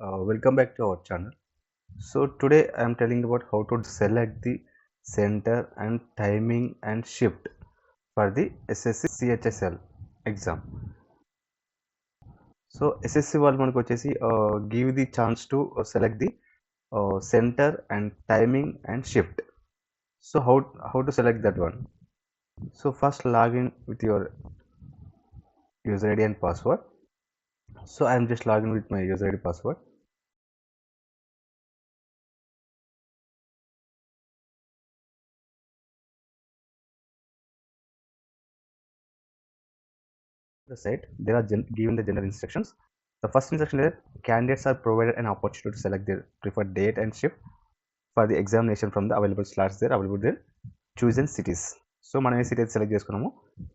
Uh, welcome back to our channel. So today I am telling about how to select the center and timing and shift for the SSC CHSL exam. So SSC వాళ్ళు మనకు వచ్చేసి give the chance to select the centre and timing and shift so how how to select that one so first login with your user ID and password so I'm just login with my user ID password the site there are gen- given the general instructions the first instruction is candidates are provided an opportunity to select their preferred date and shift for the examination from the available slots there available there chosen cities so మనం ఏ city అయితే select చేసుకున్నామో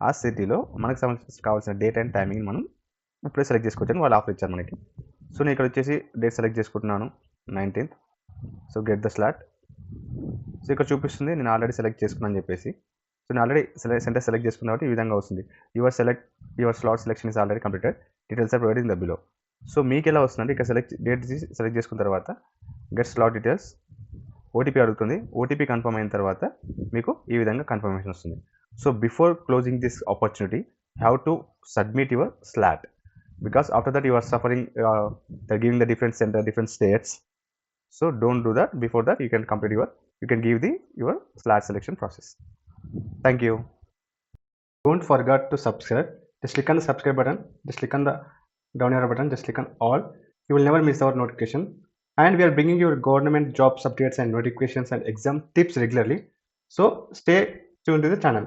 ఆ సిటీలో మనకు సంబంధించి కావాల్సిన date and timing మనం ఇప్పుడే సెలెక్ట్ చేసుకోవచ్చు అని వాళ్ళు ఆఫర్ ఇచ్చారు మనకి సో నేను ఇక్కడ వచ్చేసి డేట్ సెలెక్ట్ చేసుకుంటున్నాను nineteenth so get the slot so ఇక్కడ చూపిస్తుంది నేను ఆల్రెడీ సెలెక్ట్ చేసుకున్నాను అని చెప్పేసి సో నేను ఆల్రెడీ సెలెక్ట్ సెంటర్ సెలెక్ట్ చేసుకున్న కాబట్టి ఈ విధంగా వస్తుంది. Your select your slot selection is already completed details are provide in the below so మీకు ఎలా వస్తుందంటే ఇక్కడ సెలెక్ట్ డేట్ సెలెక్ట్ చేసుకున్న తర్వాత గెట్ స్లాట్ డీటెయిల్స్ ఓటీపీ అడుగుతుంది. ఓటీపీ కన్ఫర్మ్ అయిన తర్వాత మీకు ఈ విధంగా కన్ఫర్మేషన్ వస్తుంది. So before closing this opportunity have to submit your slot because after that your suffering the giving the different centre different states so don't do that before that you can complete your you can give the your slot selection process Thank you. Don't forget to subscribe. Just click on the subscribe button. Just click on the down arrow button. Just click on all. You will never miss our notification. And we are bringing you government jobs updates and notifications and exam tips regularly. So stay tuned to the channel.